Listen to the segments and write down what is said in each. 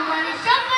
agora é só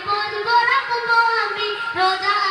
কোন রাখব আমি রোজা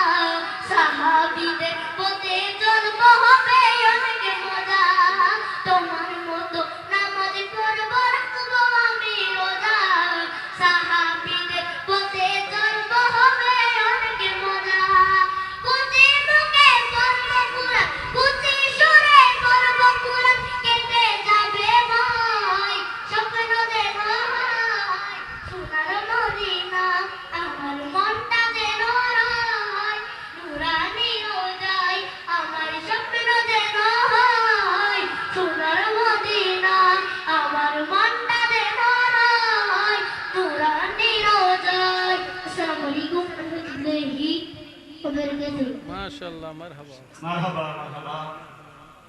মাশাআল্লাহ মারহাবা। মারহাবা মারহাবা।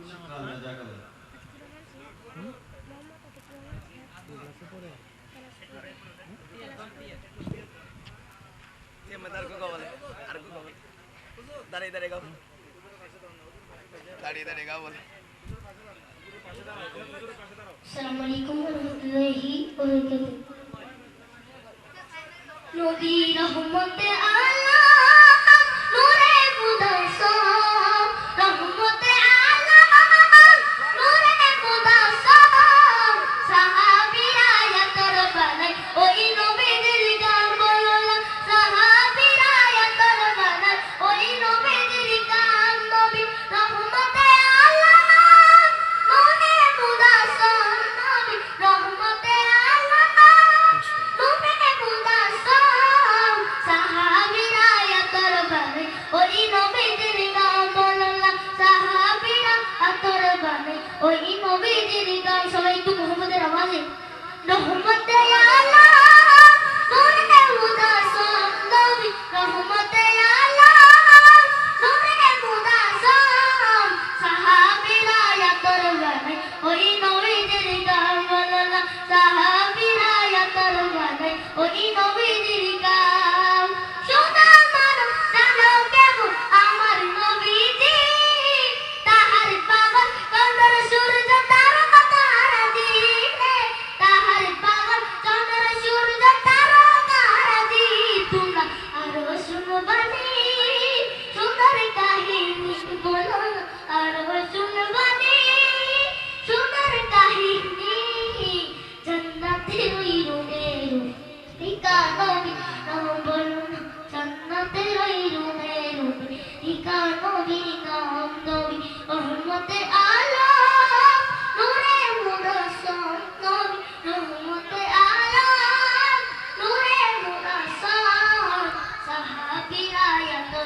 শুকরান জাযাকাল্লাহ তেমদার রহমতে আল নবীজির গান সবাই একটু মোহাম্মদের আওয়াজে। মোহাম্মদ আল্লাহ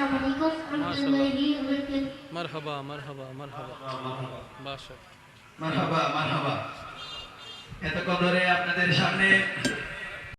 السلام عليكم ورحمة الله وبركاته مرحبا مرحبا مرحبا باشا مرحبا مرحبا এতক্ষণ ধরে আপনাদের সামনে